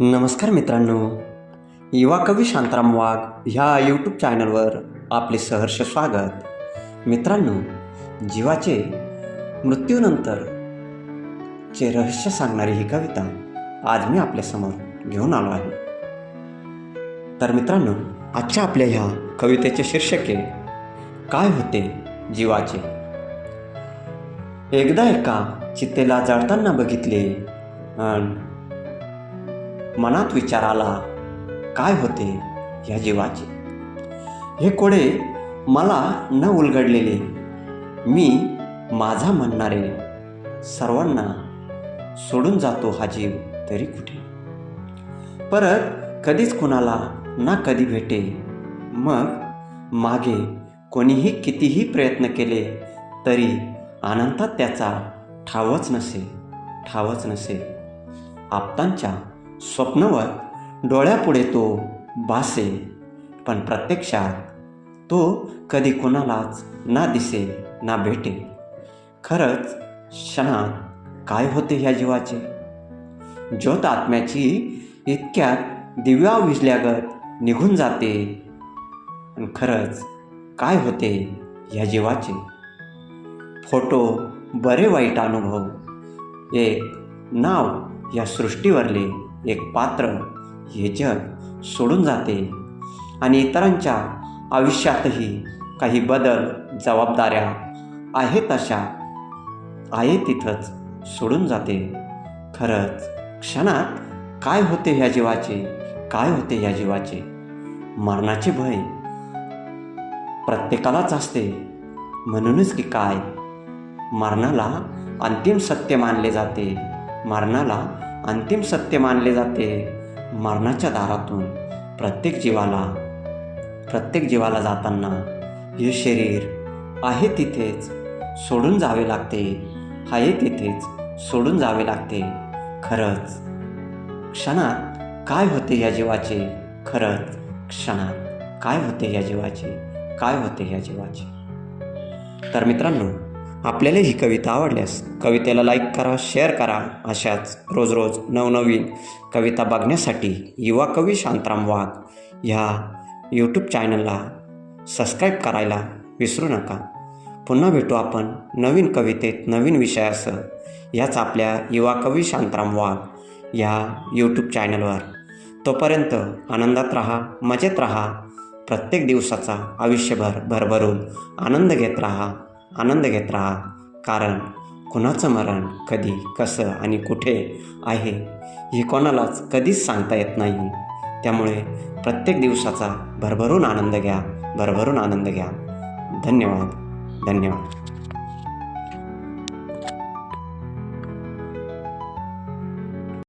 नमस्कार मित्रांनो. युवा कवी शांताराम वाघ ह्या यूट्यूब चॅनलवर आपले सहर्ष स्वागत. मित्रांनो जीवाचे मृत्यूनंतर चे रहस्य सांगणारी ही कविता आज मी आपल्यासमोर घेऊन आलो आहे. तर मित्रांनो आजच्या आपल्या ह्या कवितेचे शीर्षक आहे काय होते जीवाचे? एकदा एका चितेला जळताना बघितले आणि मनात विचार आला काय होते या जीवाचे? हे कोडे मला न उलगडलेले मी माझा म्हणणारे सर्वांना सोडून जातो हा जीव तरी कुठे? परत कधीच कुणाला ना कधी भेटे मग मागे कोणीही कितीही प्रयत्न केले तरी अनंतात त्याचा ठावच नसे ठावच नसे. आपतांच्या स्वप्नवत डोळ्यापुढे तो भासे पण प्रत्यक्षात तो कधी कोणालाच ना दिसे ना भेटे खरंच क्षणात काय होते ह्या जीवाचे? ज्योत आत्म्याची इतक्यात दिव्या विजल्यागत निघून जाते. आणि खरंच काय होते ह्या जीवाचे? फोटो बरे वाईट अनुभव. एक नाव या सृष्टीवरले. एक पात्र हे जग सोडून जाते. आणि इतरांच्या आयुष्यातही काही बदल जबाबदाऱ्या आहेत तशा आहे तिथंच सोडून जाते. खरंच क्षणात काय होते ह्या जीवाचे? काय होते ह्या जीवाचे? मरणाचे भय प्रत्येकालाच असते. म्हणूनच की काय? मरणाला अंतिम सत्य मानले जाते. मरणाला अंतिम सत्य मानले जाते मरणाच्या दारातून. प्रत्येक जीवाला प्रत्येक जीवाला जाताना हे शरीर आहे तिथेच सोडून जावे लागते आहे तिथेच सोडून जावे लागते. खरंच क्षणात काय होते या जीवाचे? खरंच क्षणात काय होते या जीवाचे? काय होते या जीवाचे? तर मित्रांनो आपल्याला ही कविता आवडल्यास कवितेला लाईक करा शेअर करा. अशाच रोज रोज नवनवीन कविता बघण्यासाठी युवा कवी शांतराम वाघ ह्या यूट्यूब चॅनलला सबस्क्राईब करायला विसरू नका. पुन्हा भेटू आपण नवीन कवितेत नवीन विषयासह. याच आपल्या युवा कवी शांतराम वाघ ह्या यूट्यूब चॅनलवर तोपर्यंत आनंदात राहा मजेत राहा. प्रत्येक दिवसाचा आयुष्यभर भरभरून आनंद घेत राहा. आनंद घेत राहा. कारण कुणाचं मरण कधी कसं आणि कुठे आहे हे कोणालाच कधीच सांगता येत नाही. त्यामुळे प्रत्येक दिवसाचा भरभरून आनंद घ्या भरभरून आनंद घ्या. धन्यवाद धन्यवाद.